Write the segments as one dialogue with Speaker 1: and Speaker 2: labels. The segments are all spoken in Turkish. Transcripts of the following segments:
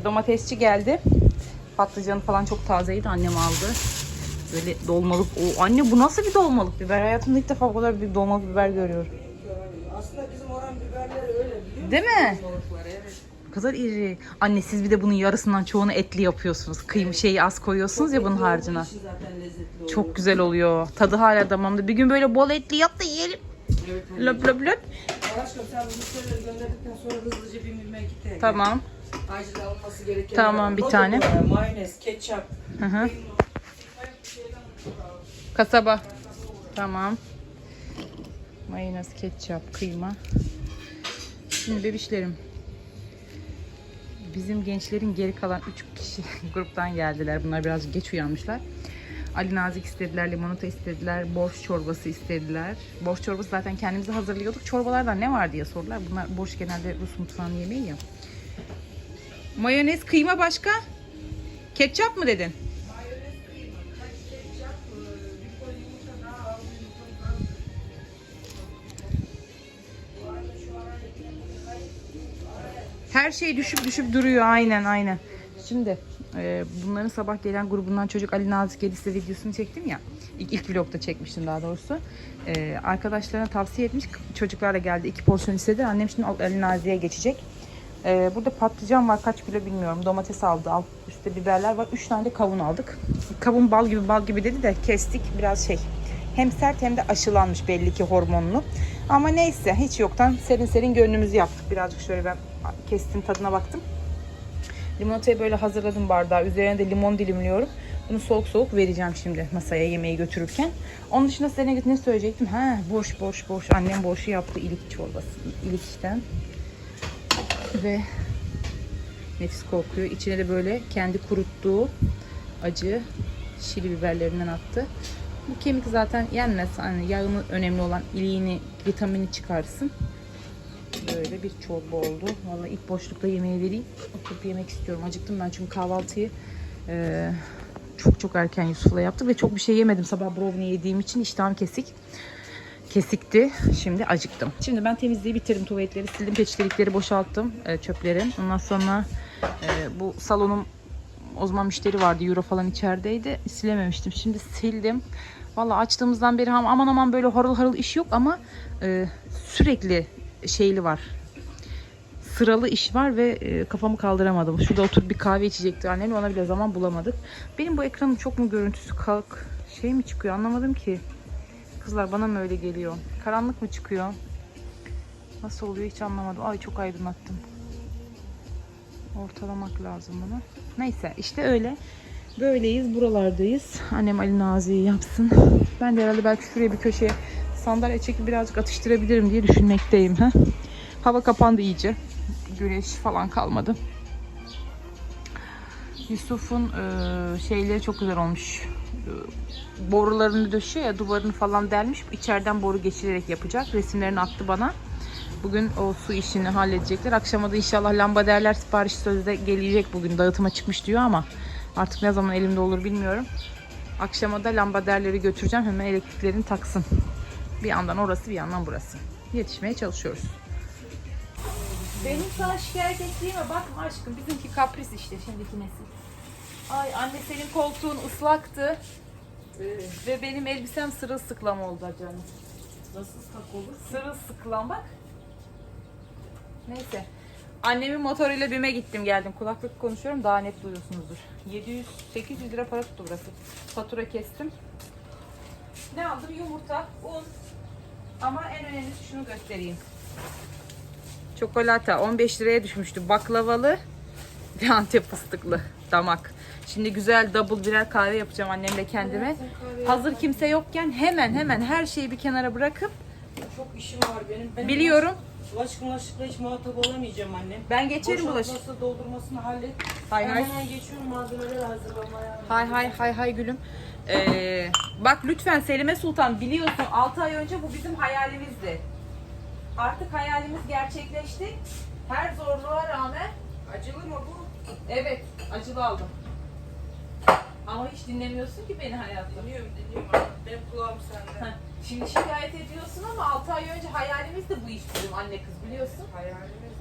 Speaker 1: e, domatesçi geldi. Patlıcanı falan çok tazeydi. Annem aldı. Böyle dolmalık. O anne bu nasıl bir dolmalık biber? Hayatımda ilk defa bu kadar bir dolmalık biber görüyorum.
Speaker 2: Aslında bizim oran biberler öyle biliyor?
Speaker 1: Değil mi? Kadar iri. Anne siz bir de bunun yarısından çoğunu etli yapıyorsunuz. Kıyım şeyi az koyuyorsunuz ya bunun harcına. Çok güzel oluyor. Tadı hala damağımda. Bir gün böyle bol etli yap da yiyelim. Löp löp löp.
Speaker 2: Aşkım sen bu müşterileri gönderdikten sonra hızlıca bir milme git. de.
Speaker 1: Tamam.
Speaker 2: Acil alınması gereken.
Speaker 1: Tamam, bir tane.
Speaker 2: Mayonez, ketçap.
Speaker 1: Hı hı. Kasaba. Tamam. Mayonez, ketçap, kıyma. Şimdi bebişlerim. Bizim gençlerin geri kalan 3 kişi gruptan geldiler. Bunlar biraz geç uyanmışlar. Ali Nazik istediler, limonata istediler, borş çorbası istediler. Borş çorbası zaten kendimize hazırlıyorduk. Çorbalardan ne var diye sordular. Bunlar borş genelde Rus mutfağının yemeği ya. Mayonez, kıyma başka? Ketçap mı dedin? Her şey düşüp düşüp duruyor aynen aynen. Şimdi e, bunların sabah gelen grubundan çocuk Ali Nazik Gedis'le videosunu çektim ya. İlk, ilk vlogda çekmiştim daha doğrusu. E, arkadaşlarına tavsiye etmiş. Çocuklar da geldi. iki porsiyon istedi. Annem şimdi Ali Nazik'e geçecek. E, burada patlıcan var. Kaç kilo bilmiyorum. Domates aldı. Alt üstte biberler var. Üç tane de kavun aldık. Kavun bal gibi bal gibi dedi de kestik. Biraz şey hem sert hem de aşılanmış belli ki hormonlu. Ama neyse hiç yoktan serin serin gönlümüzü yaptık. Birazcık şöyle ben kestim tadına baktım. Limonatayı böyle hazırladım bardağa. Üzerine de limon dilimliyorum. Bunu soğuk soğuk vereceğim şimdi masaya yemeği götürürken. Onun dışında size ne, ne söyleyecektim? Ha boş boş boş. Annem boşu yaptı ilik çorbası. İlikten. Ve nefis kokuyor. İçine de böyle kendi kuruttuğu acı şili biberlerinden attı. Bu kemik zaten yenmez. Hani yağını önemli olan iliğini, vitamini çıkarsın. Böyle bir çorba oldu. Vallahi ilk boşlukta yemeği vereyim. Oturup yemek istiyorum. Acıktım ben çünkü kahvaltıyı eee, çok çok erken Yusuf'la yaptık ve çok bir şey yemedim. Sabah brownie yediğim için iştahım kesik. Kesikti. Şimdi acıktım. Şimdi ben temizliği bitirdim. Tuvaletleri sildim. Peçetelikleri boşalttım. e, çöpleri. Ondan sonra e, bu salonum o zaman müşteri vardı. Euro falan içerideydi. Silememiştim. Şimdi sildim. Valla açtığımızdan beri aman aman böyle harıl harıl iş yok ama e, sürekli şeyli var. Sıralı iş var ve e, kafamı kaldıramadım. Şurada oturup bir kahve içecekti annemle ona bile zaman bulamadık. Benim bu ekranın çok mu görüntüsü kalk şey mi çıkıyor anlamadım ki. Kızlar bana mı öyle geliyor? Karanlık mı çıkıyor? Nasıl oluyor hiç anlamadım. Ay çok aydınlattım. Ortalamak lazım bunu. Neyse işte öyle. Böyleyiz buralardayız. Annem Ali Nazi'yi yapsın. Ben de herhalde belki şuraya bir köşeye sandalye çekip birazcık atıştırabilirim diye düşünmekteyim. Ha? Hava kapandı iyice. Güneş falan kalmadı. Yusuf'un e, şeyleri çok güzel olmuş. E, borularını döşüyor ya duvarını falan delmiş. İçeriden boru geçirerek yapacak. Resimlerini attı bana. Bugün o su işini halledecekler. Akşama da inşallah lambaderler sipariş sözde gelecek bugün. Dağıtıma çıkmış diyor ama artık ne zaman elimde olur bilmiyorum. Akşama da lambaderleri götüreceğim. Hemen elektriklerini taksın. Bir yandan orası bir yandan burası. Yetişmeye çalışıyoruz. Benim sana şikayet ettiğime bakma aşkım. Bizimki kapris işte şimdiki nesil. Ay anne senin koltuğun ıslaktı. Ve benim elbisem sırılsıklam oldu canım.
Speaker 2: Nasıl ıslak olur?
Speaker 1: Sırılsıklam bak. Neyse. Annemin motoruyla BİM'e gittim geldim. Kulaklık konuşuyorum daha net duyuyorsunuzdur. 700-800 lira para tuttu burası. Fatura kestim. Ne aldım? Yumurta, un. Ama en önemlisi şunu göstereyim. Çikolata 15 liraya düşmüştü. Baklavalı ve antep fıstıklı damak. Şimdi güzel double birer kahve yapacağım annemle kendime. Hazır kimse yokken hemen hemen her şeyi bir kenara bırakıp
Speaker 2: Çok işim var benim. benim
Speaker 1: biliyorum
Speaker 2: Bulaşık bulaşıkla hiç muhatap olamayacağım annem.
Speaker 1: ben geçerim bulaşık.
Speaker 2: Boşaltması, doldurmasını hallet.
Speaker 1: Hay
Speaker 2: ben
Speaker 1: hay.
Speaker 2: hemen geçiyorum malzemeleri hazırlamaya.
Speaker 1: Hay hay hay hay gülüm. Ee, bak lütfen Selime Sultan biliyorsun 6 ay önce bu bizim hayalimizdi. Artık hayalimiz gerçekleşti. Her zorluğa rağmen
Speaker 2: Acılı mı bu?
Speaker 1: evet acılı aldım. Ama hiç dinlemiyorsun ki beni hayatım.
Speaker 2: Dinliyorum dinliyorum. Benim kulağım sende.
Speaker 1: Heh, Şimdi şikayet ediyorsun ama 6 ay önce hayalimiz de bu iş bizim anne kız biliyorsun.
Speaker 2: Hayalimiz.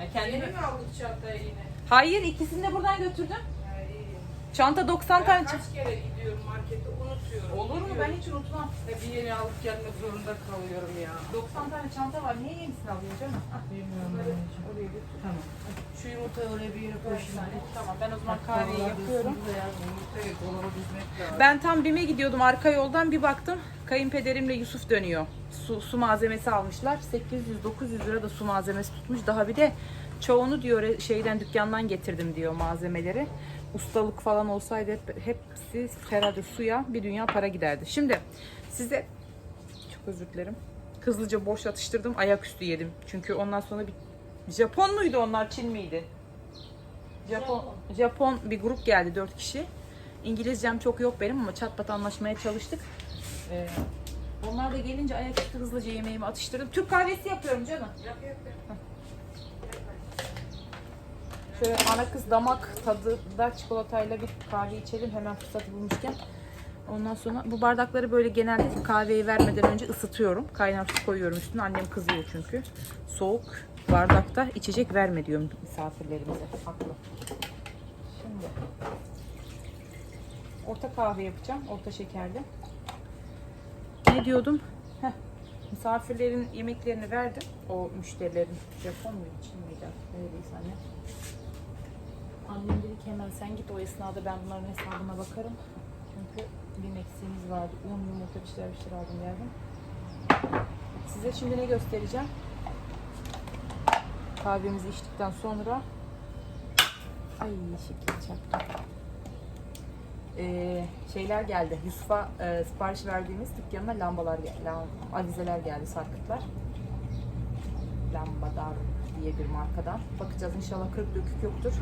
Speaker 1: Yani kendimi...
Speaker 2: Yeni mi aldık çantayı yine?
Speaker 1: Hayır ikisini de buradan götürdüm. Çanta 90
Speaker 2: Ben
Speaker 1: tane.
Speaker 2: kaç kere gidiyorum markete unutuyorum.
Speaker 1: Olur mu? Ben hiç unutmam.
Speaker 2: Hep yeni alıp gelmek zorunda kalıyorum ya.
Speaker 1: 90 tane çanta var. Niye yenisini alıyorsun canım? Ah,
Speaker 2: Bilmiyorum
Speaker 1: Böyle
Speaker 2: anneciğim.
Speaker 1: oraya götür.
Speaker 2: Tamam. Şu yumurtayı oraya bir yere koy şimdi.
Speaker 1: Tamam ben o zaman kahveyi yapıyorum.
Speaker 2: Yumurtayı dolaba dizmek lazım.
Speaker 1: Ben tam BİM'e gidiyordum arka yoldan bir baktım. Kayınpederimle Yusuf dönüyor. Su, su malzemesi almışlar. 800-900 lira da su malzemesi tutmuş. Daha bir de çoğunu diyor e, şeyden dükkandan getirdim diyor malzemeleri. Ustalık falan olsaydı hep, hepsi herhalde suya bir dünya para giderdi. Şimdi size çok özür dilerim. Hızlıca boş atıştırdım. Ayaküstü yedim. Çünkü ondan sonra bir Japon muydu onlar Çin miydi? Japon, Japon bir grup geldi dört kişi. İngilizcem çok yok benim ama çat pat anlaşmaya çalıştık. Ee, onlar da gelince ayaküstü hızlıca yemeğimi atıştırdım. Türk kahvesi yapıyorum canım.
Speaker 2: Yap yap yap.
Speaker 1: Şöyle ana kız damak tadında çikolatayla bir kahve içelim hemen fırsatı bulmuşken. Ondan sonra bu bardakları böyle genelde kahveyi vermeden önce ısıtıyorum. Kaynar su koyuyorum üstüne. Annem kızıyor çünkü. Soğuk bardakta içecek verme diyorum misafirlerimize. Haklı. Şimdi orta kahve yapacağım. Orta şekerli. Ne diyordum? Heh, misafirlerin yemeklerini verdim. O müşterilerin Japon muydu, Çin miydi? Neredeyse anne. Annem dedi ki hemen sen git o esnada ben bunların hesabına bakarım. Çünkü bir eksiğimiz vardı. Un, yumurta bir şeyler bir şeyler aldım geldim. Size şimdi ne göstereceğim? Kahvemizi içtikten sonra Ay şekil çaktım. Ee, şeyler geldi. Yusuf'a e, sipariş verdiğimiz dükkanına lambalar geldi. Avizeler geldi sarkıtlar. Lambadar diye bir markadan. Bakacağız inşallah kırık dökük yoktur.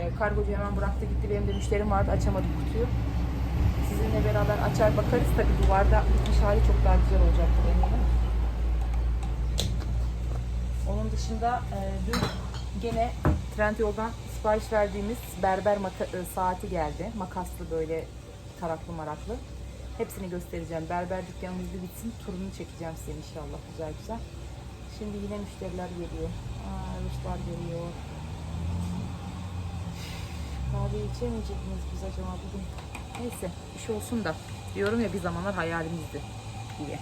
Speaker 1: E, kargocu hemen bıraktı gitti. Benim de müşterim vardı. Açamadık kutuyu. Sizinle beraber açar bakarız. Tabi duvarda bitmiş hali çok daha güzel olacaktır eminim. Onun dışında e, dün gene Trendyol'dan sipariş verdiğimiz berber e, saati geldi. Makaslı böyle taraklı maraklı. Hepsini göstereceğim. Berber dükkanımız bir bitsin. Turunu çekeceğim size inşallah güzel güzel. Şimdi yine müşteriler geliyor. Aa, Ruslar geliyor. Kahve içemeyecek miyiz biz acaba bugün? Neyse iş olsun da. Diyorum ya bir zamanlar hayalimizdi diye.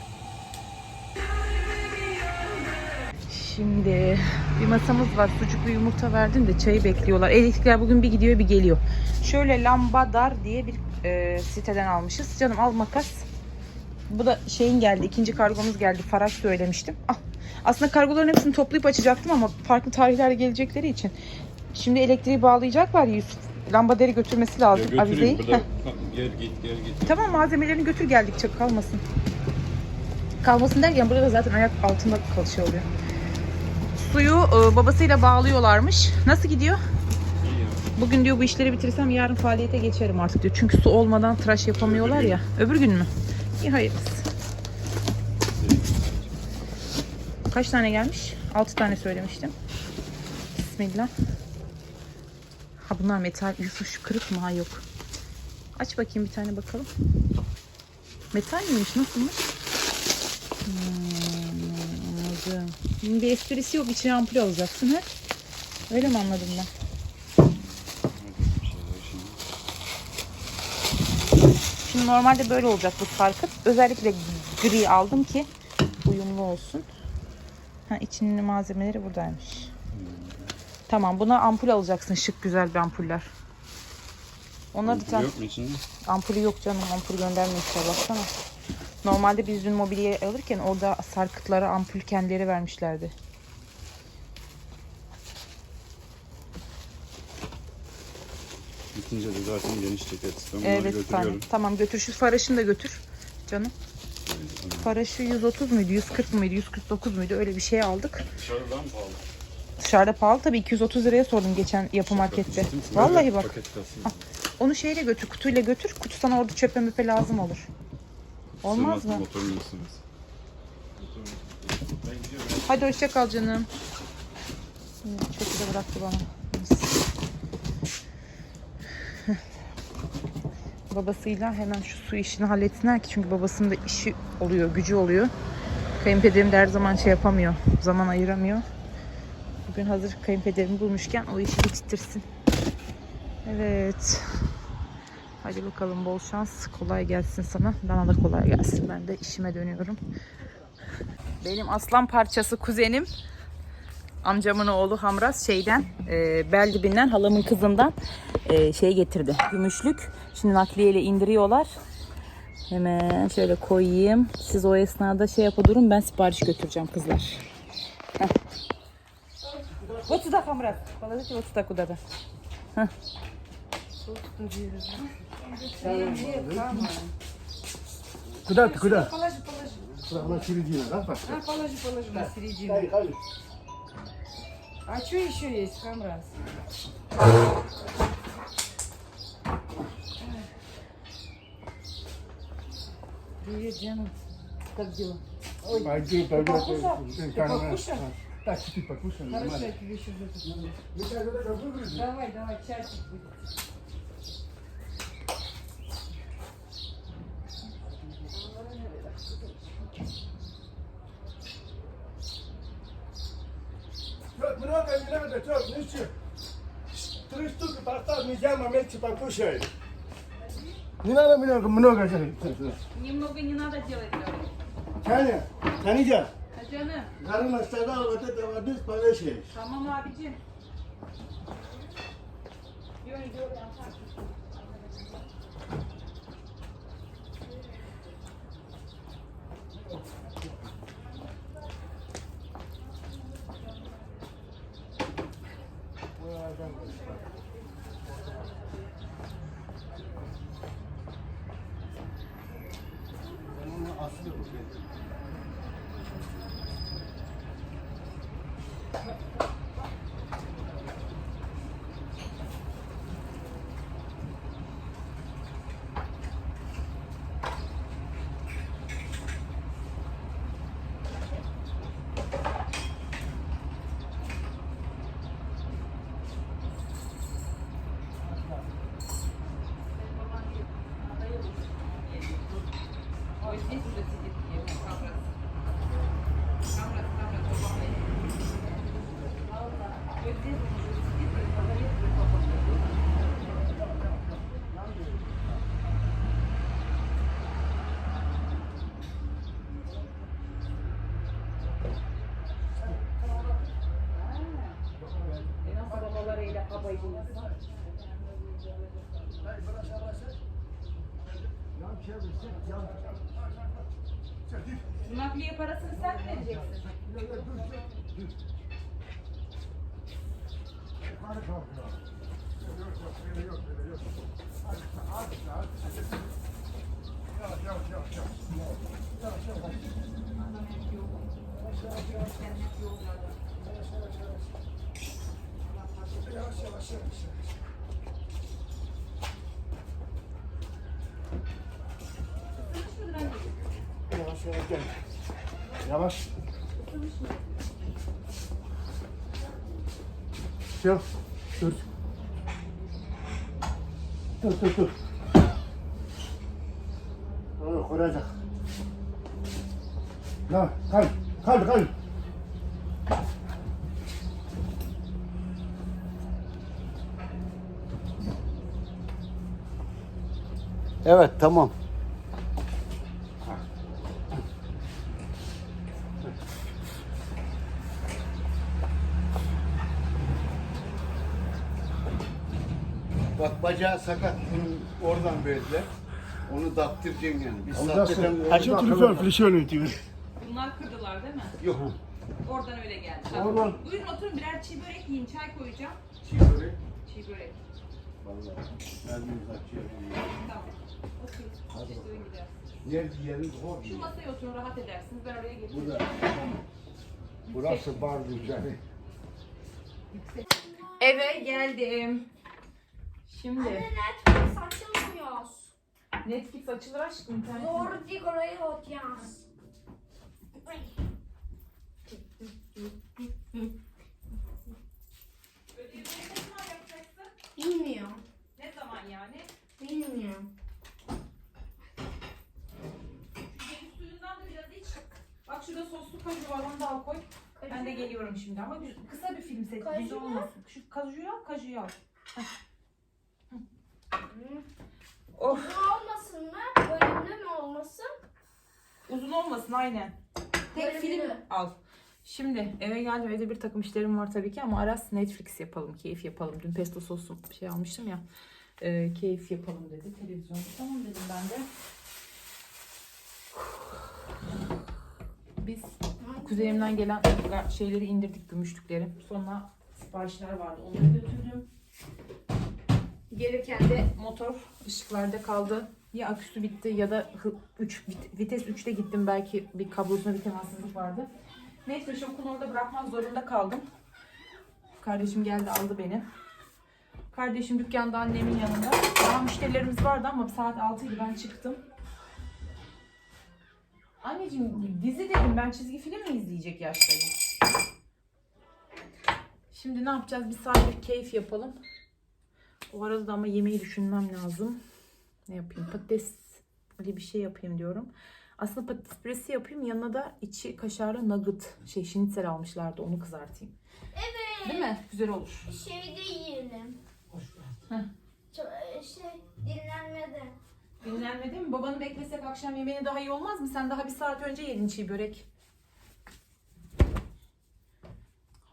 Speaker 1: Şimdi bir masamız var. Sucuklu yumurta verdim de çayı bekliyorlar. Elektrikler bugün bir gidiyor bir geliyor. Şöyle Lambadar diye bir e, siteden almışız. Canım al makas. Bu da şeyin geldi. ikinci kargomuz geldi. Faraş söylemiştim. Ah, aslında kargoların hepsini toplayıp açacaktım ama farklı tarihlerde gelecekleri için. Şimdi elektriği bağlayacaklar ya Yusuf. Lambadarı götürmesi
Speaker 3: Ya
Speaker 1: lazım avizeyi.
Speaker 3: burada.
Speaker 1: Heh.
Speaker 3: Gel git gel git.
Speaker 1: Tamam malzemelerini götür geldikçe kalmasın. Kalmasın derken burada zaten ayak altında kalışıyor oluyor. Suyu e, babasıyla bağlıyorlarmış. Nasıl gidiyor?
Speaker 3: Ya.
Speaker 1: Bugün diyor bu işleri bitirirsem yarın faaliyete geçerim artık diyor. Çünkü su olmadan tıraş yapamıyorlar ya. Öbür gün mü? İyi hayırlısı. Kaç tane gelmiş? 6 tane söylemiştim. Bismillah. Ha bunlar metal. Yusuf şu kırık mı? Ha yok. Aç bakayım bir tane bakalım. Metal miymiş? Nasılmış? Hmm, anladım. Bir esprisi yok. İçine ampul alacaksın ha? Öyle mi anladım ben?
Speaker 3: Şimdi
Speaker 1: normalde böyle olacak bu sarkıt. Özellikle gri aldım ki uyumlu olsun. Ha içinin malzemeleri buradaymış. Tamam buna ampul alacaksın. Şık güzel bir ampuller. Onlar da
Speaker 3: Ampul
Speaker 1: sen
Speaker 3: Yok mu içinde?
Speaker 1: ampulü yok canım. Ampul göndermemişler baksana. Normalde biz dün mobilyayı alırken orada sarkıtlara ampul kendileri vermişlerdi.
Speaker 3: Bitince de zaten geniş çekeriz. Ben bunları
Speaker 1: Evet tane.
Speaker 3: götürüyorum.
Speaker 1: Tamam götür şu faraşını da götür. Canım. Faraşı 130 muydu? 140 muydu? 149 muydu? Öyle bir şey aldık.
Speaker 3: Dışarıdan pahalı.
Speaker 1: Dışarıda pahalı tabii 230 liraya sordum geçen yapı markette. Vallahi bak. Ah, Onu şeyle götür, kutuyla götür. Kutu sana orada çöpe möpe lazım olur. Olmaz mı?
Speaker 3: Motorun gidiyorum.
Speaker 1: Hadi hoşça kal canım. Çöpü de bıraktı bana. Babasıyla hemen şu su işini halletsinler ki çünkü babasının da işi oluyor, gücü oluyor. Kayınpederim de her zaman şey yapamıyor, zaman ayıramıyor. Bugün hazır kayınpederimi bulmuşken o işi bitirsin. Evet. Hadi bakalım bol şans. Kolay gelsin sana. Bana da kolay gelsin. Ben de işime dönüyorum. Benim aslan parçası kuzenim. Amcamın oğlu Hamraz şeyden e, Beldibinden halamın kızından e, şey getirdi. Gümüşlük. Şimdi nakliyeyle indiriyorlar. Hemen şöyle koyayım. Siz o esnada şey yapı durun. Ben sipariş götüreceğim kızlar. Вот сюда, Хамрат. Положите вот сюда куда-то.
Speaker 4: Куда ты, куда?
Speaker 2: Положи, положи.
Speaker 4: Куда? На середину, да, Паша?
Speaker 2: А, положи, положи на середину. А что еще есть, Камраз? Привет, Диана. Как дела?
Speaker 4: Пойди, пойди.
Speaker 2: покушал?
Speaker 4: ты,
Speaker 2: покушал?
Speaker 4: Так, ты покушай,
Speaker 2: Хорошо, я тебе еще что-то
Speaker 4: Мы сейчас вот это выгрузим.
Speaker 2: Давай, давай, часик будет.
Speaker 4: Много не надо, чё, ну? Три штуки поставь, нельзя, моменте покушай. Не надо много, много. чё.
Speaker 1: Немного не надо делать, говорит.
Speaker 4: Таня,
Speaker 1: Canım.
Speaker 4: Karım hastada avukata devadız paylaşır.
Speaker 1: Tamam abicim. Yürü. Thank you. Babalarıyla kabaydınız? Nakliye parasını sen mi vereceksin?
Speaker 4: Yavaş yavaş gel. Yavaş. Dur. Dur. Dur dur dur. Oh, kuracak. Ya kal, kal, kal. Evet, tamam.
Speaker 5: Bak bacağı sakat. Oradan verdiler. Onu daptıracağım yani. Biz
Speaker 4: Ondan
Speaker 5: sahteden
Speaker 4: sonra açı telefon flaşını diyor.
Speaker 1: Bunlar kırdılar değil mi?
Speaker 5: Yok.
Speaker 1: Oradan öyle geldi.
Speaker 4: Oradan.
Speaker 1: Buyurun oturun birer çiğ börek yiyin. Çay koyacağım.
Speaker 5: Çiğ börek.
Speaker 1: Çiğ börek.
Speaker 5: Vallahi.
Speaker 1: Tamam. Atıştırın gider.
Speaker 5: Yer yerimiz hor.
Speaker 1: Şu masaya oturun rahat edersiniz. Ben oraya geçeyim.
Speaker 5: Burada. Burası bar yani.
Speaker 1: Eve geldim. Şimdi
Speaker 6: Netflix açılmıyor.
Speaker 1: Netflix açılır aşkım internet.
Speaker 6: Doğru Digora'yı hot yaz.
Speaker 1: Ödevi ne zaman yapacaksın?
Speaker 6: Bilmiyorum.
Speaker 1: Ne zaman yani?
Speaker 6: Bilmiyorum.
Speaker 1: Şu ceviz suyundan da biraz iç. Bak şurada soslu kaju var onu da al koy. Ben de geliyorum şimdi ama kısa bir film set.
Speaker 6: Kaju ne?
Speaker 1: olmasın. Şu kajuyu al, kajuyu al. Of.
Speaker 6: Uzun olmasın mı? Bölümlü mü olmasın?
Speaker 1: Uzun olmasın aynen. Tek
Speaker 6: Bölümlü.
Speaker 1: film al. Şimdi eve geldim evde bir takım işlerim var tabii ki ama Aras Netflix yapalım, keyif yapalım. Dün pesto soslu bir şey almıştım ya. Ee, keyif yapalım dedi televizyonda. Tamam dedim ben de. Biz kuzenimden gelen şeyleri indirdik, gümüşlükleri. Sonra siparişler vardı. Onları götürdüm. Gelirken de motor ışıklarda kaldı. Ya aküsü bitti ya da 3 vites 3'te gittim belki bir kablosunda bir temassızlık vardı. Neyse şokunu orada bırakmak zorunda kaldım. Kardeşim geldi aldı beni. Kardeşim dükkanda annemin yanında. Daha müşterilerimiz vardı ama saat 6'ydı ben çıktım. Anneciğim dizi dedim ben çizgi film mi izleyecek yaştayım? Şimdi ne yapacağız? Bir saat keyif yapalım. O arada da ama yemeği düşünmem lazım. Ne yapayım? Patates bir şey yapayım diyorum. Aslında patates püresi yapayım. Yanına da içi kaşarlı nugget şey şinitzel almışlardı. Onu kızartayım.
Speaker 6: Evet.
Speaker 1: Değil mi? Güzel olur.
Speaker 6: Şeyde yiyelim.
Speaker 1: Heh.
Speaker 6: Ço- Şey dinlenmede.
Speaker 1: Dinlenmedi mi? Babanı beklesek akşam yemeğine daha iyi olmaz mı? Sen daha bir saat önce yedin çiğ börek.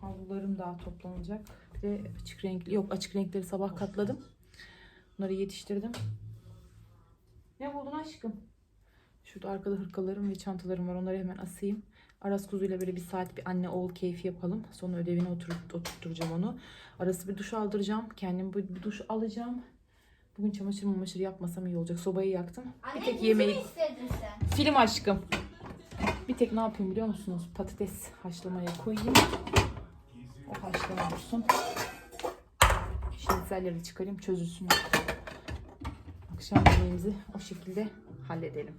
Speaker 1: Havlularım daha toplanacak. Bir de açık renkli, yok açık renkleri sabah katladım. Bunları yetiştirdim. Ne buldun aşkım? Şurada arkada hırkalarım ve çantalarım var. Onları hemen asayım. Aras kuzuyla böyle bir saat bir anne oğul keyfi yapalım. Sonra ödevine oturup oturtturacağım onu. Arası bir duş aldıracağım. Kendim bir bir duş alacağım. Bugün çamaşır mamaşır yapmasam iyi olacak. Sobayı yaktım.
Speaker 6: Anne
Speaker 1: bir tek yemeği...
Speaker 6: istedin sen?
Speaker 1: Film aşkım. Bir tek ne yapayım biliyor musunuz? Patates haşlamaya koyayım. O haşlama olsun. Şinitzelleri çıkarayım çözülsün. Akşam yemeğimizi o şekilde halledelim.